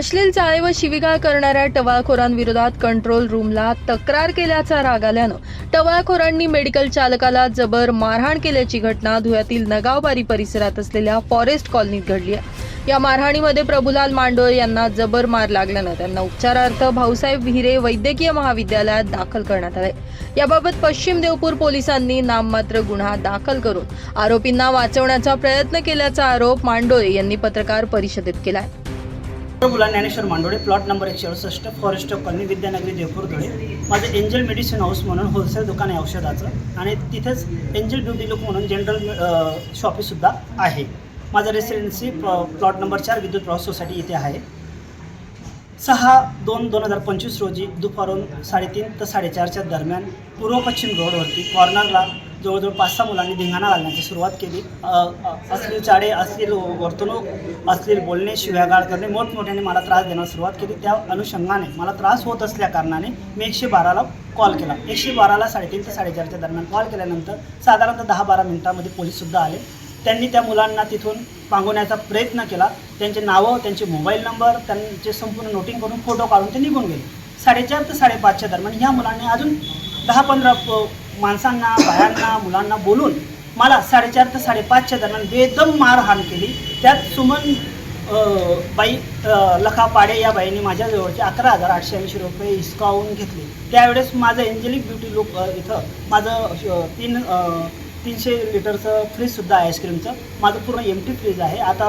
अश्लील चाळे व शिविगाळ करणाऱ्या टवाळखोरांविरोधात कंट्रोल रूमला तक्रार केल्याचा राग आल्यानं टवाळखोरांनी मेडिकल चालकाला जबर मारहाण केल्याची घटना धुळ्यातील नगावबारी परिसरात असलेल्या फॉरेस्ट कॉलनीत घडली आहे. या मारहाणीमध्ये प्रभुलाल मांडोळे यांना जबर मार लागल्यानं त्यांना उपचारार्थ भाऊसाहेब विहिरे वैद्यकीय महाविद्यालयात दाखल करण्यात आले. याबाबत पश्चिम देवपूर पोलिसांनी नाममात्र गुन्हा दाखल करून आरोपींना वाचवण्याचा प्रयत्न केल्याचा आरोप मांडोळे यांनी पत्रकार परिषदेत केला आहे मुला ज्ञानेश्वर मांडोळे प्लॉट नंबर एकशे अडुसष्ट फॉरेस्ट कॉलनी विद्यानगरी देवपूर धुळे. माझं एंजल मेडिसिन हाऊस म्हणून होलसेल दुकान आहे औषधाचं आणि तिथेच एंजल ब्युटी लुक म्हणून जनरल शॉपीसुद्धा आहे. माझं रेसिडेन्सी प्लॉट नंबर चार विद्युत प्रवास सोसायटी इथे आहे. सहा दोन दोन हजार पंचवीस रोजी दुपारून साडेतीन ते साडेचारच्या दरम्यान पूर्व पश्चिम रोडवरती कॉर्नरला जवळजवळ पाच सहा मुलांनी धिंगाणा घालण्याची सुरुवात केली. असली चाडे अश्लील वर्तणूक अश्लील बोलणे शिव्यागाळ करणे मोठमोठ्याने मला त्रास देण्यास सुरुवात केली. त्या अनुषंगाने मला त्रास होत असल्या कारणाने मी एकशे बाराला कॉल केला. एकशे बाराला साडेतीन ते साडेचारच्या दरम्यान कॉल केल्यानंतर साधारणतः दहा बारा मिनिटांमध्ये पोलीससुद्धा आले. त्यांनी त्या मुलांना तिथून पांगवण्याचा प्रयत्न केला. त्यांचे नावं त्यांचे मोबाईल नंबर त्यांचे संपूर्ण नोटिंग करून फोटो काढून ते निघून गेले. साडेचार ते साडेपाचच्या दरम्यान ह्या मुलांनी अजून दहा पंधरा माणसांना बायांना मुलांना बोलून मला साडेचार ते साडेपाचच्या दरम्यान बेदम मारहाण केली. त्यात सुमन बाई लखा पाडे या बाईंनी माझ्याजवळचे अकरा हजार आठशे ऐंशी रुपये हिसकावून घेतले. त्यावेळेस माझं एंजेलिक ब्युटी लुक इथं माझं तीन तीनशे लिटरचं फ्रीजसुद्धा आहे आईस्क्रीमचं माझं पूर्ण एम टी फ्रीज आहे. आता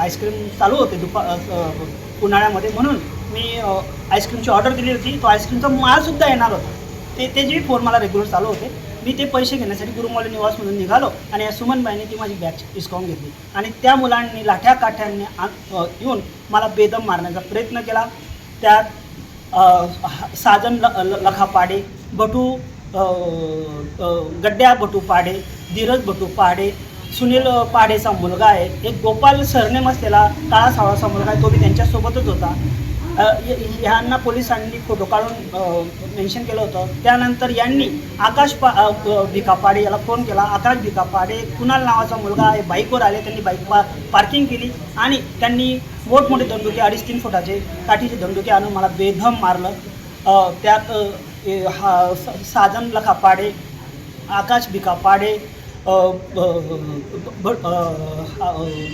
आईस्क्रीम चालू होते दुपा उन्हाळ्यामध्ये. म्हणून मी आईस्क्रीमची ऑर्डर दिली होती. तो आईस्क्रीमचा मालसुद्धा येणार होता. ते ते जे फोन मला रेग्युलर चालू होते मी ते पैसे घेण्यासाठी गुरुमौली निवासमधून निघालो आणि या सुमनबाईने ती माझी बॅच हिसकावून घेतली. आणि त्या मुलांनी लाठ्या काठ्यांनी आ- येऊन मला बेदम मारण्याचा प्रयत्न केला. त्यात साजन ल ल- लखा पाडे बटू गड्ड्या बटू पाडे धीरज बटू पाडे सुनील पाडेचा मुलगा आहे एक गोपाल सरनेम असलेला काळा सावळाचा मुलगा आहे तो बी त्यांच्यासोबतच होता. ह्यांना पोलिसांनी फोटो काढून मेन्शन केलं होतं. त्यानंतर यांनी आकाश पा भिकापाडे याला फोन केला. आकाश भिकापाडे कुणाल नावाचा मुलगा आहे. बाईकवर आले. त्यांनी बाईक पा पार्किंग केली आणि त्यांनी मोठमोठे दंडुके अडीच तीन फुटाचे काठीचे दंडुके आणून मला बेधम मारलं. त्यात हा स- लखापाडे आकाश भिकापाडे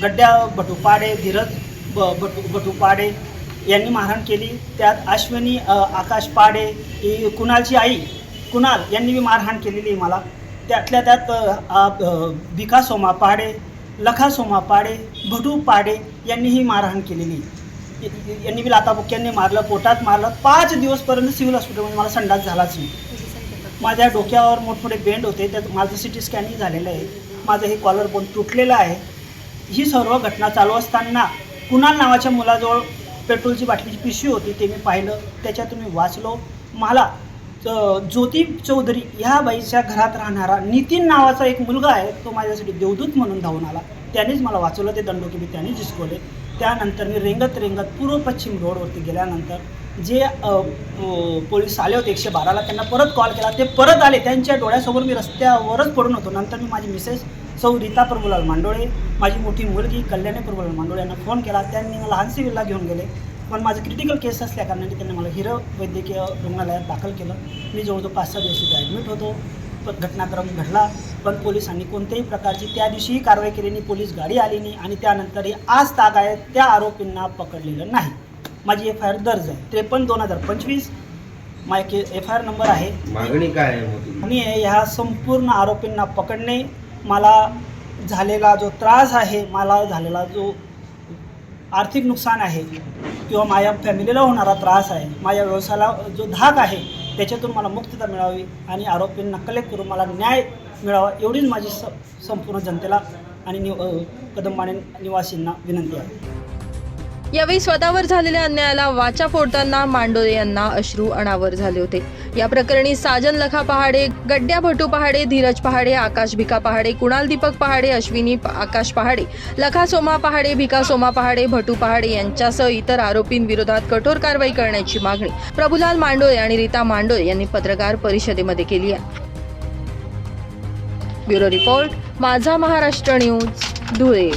गड्ड्या भटुपाडे धीरज ब बटू भटुपाडे यांनी मारहाण केली. त्यात अश्विनी आकाश पाडे ही कुणालची आई कुणाल यांनी बी मारहाण केलेली आहे मला. त्यातल्या त्यात बिका सोमा पाडे लखा सोमा पाडे भटू पाडे यांनी ही मारहाण केलेली. आहे. मी य- यांनी लाताबुक्यांनी मारलं पोटात मारलं. पाच दिवसपर्यंत सिव्हिल हॉस्पिटलमध्ये मला संडास झालाच नाही. माझ्या डोक्यावर मोठमोठे बेंड होते. त्यात माझं सी टी स्कॅनिंग झालेलं आहे. माझं हे कॉलर बोन तुटलेलं आहे. ही सर्व घटना चालू असताना कुणाल नावाच्या मुलाजवळ पेट्रोलची बाटलीची पिशवी होती ते मी पाहिलं. त्याच्यातून मी वाचलो. मला ज्योती चौधरी ह्या बाईच्या घरात राहणारा नितीन नावाचा एक मुलगा आहे तो माझ्यासाठी देवदूत म्हणून धावून आला. त्यानेच मला वाचवलं ते दंडोकी मी त्याने जिसकवले त्यानंतर मी रेंगत रेंगत पूर्व पश्चिम रोडवरती गेल्यानंतर जे पोलीस आले होते एकशे बाराला त्यांना परत कॉल केला. ते परत आले. त्यांच्या डोळ्यासमोर मी रस्त्यावरच पडून होतो. नंतर मी माझी मिसेस सौ रीता प्रभुलाल मांडोळे माझी मोठी मुलगी कल्याणी प्रभुलाल मांडोळे यांना फोन केला. त्यांनी मला लहान सिव्हिलला घेऊन गेले. पण माझं क्रिटिकल केस असल्या कारणाने त्यांनी मला हिरं वैद्यकीय रुग्णालयात दाखल केलं. मी जवळजवळ पाच सहा दिवस तिथे ॲडमिट होतो. पण घटनाक्रम घडला. पण पोलिसांनी कोणत्याही प्रकारची त्या दिवशीही कारवाई केली नाही. पोलीस गाडी आली नाही. आणि त्यानंतरही आज तागायत त्या आरोपींना पकडलेलं नाही. माझी एफ आय आर दर्ज आहे. त्रेपन्न दोन हजार पंचवीस. माझी एफ आय आर नंबर आहे. मागणी काय आहे ह्या संपूर्ण आरोपींना पकडणे मला झालेला जो त्रास आहे मला झालेला जो आर्थिक नुकसान आहे किंवा माझ्या फॅमिलीला होणारा त्रास आहे माझ्या व्यवसायाला जो धाक आहे त्याच्यातून मला मुक्तता मिळावी आणि आरोपींना कलेक्ट करून मला न्याय मिळावा एवढीच माझी स संपूर्ण जनतेला आणि निव कदंबाने कदंबाणे निवासींना विनंती आहे. यावेळी स्वतःवर झालेल्या अन्यायाला वाचा फोडताना मांडोळे यांना अश्रू अनावर झाले होते. या प्रकरणी साजन लखा पहाडे गड्ड्या भटू पहाडे धीरज पहाडे आकाश भिका पहाडे कुणाल दीपक पहाडे अश्विनी आकाश पहाडे लखा सोमा पहाडे भिका सोमा पहाडे भटू पहाडे यांच्यासह इतर आरोपींविरोधात कठोर कारवाई करण्याची मागणी प्रभुलाल मांडोळे आणि रीता मांडोळे यांनी पत्रकार परिषदेमध्ये केली आहे. ब्युरो रिपोर्ट माझा महाराष्ट्र न्यूज धुळे.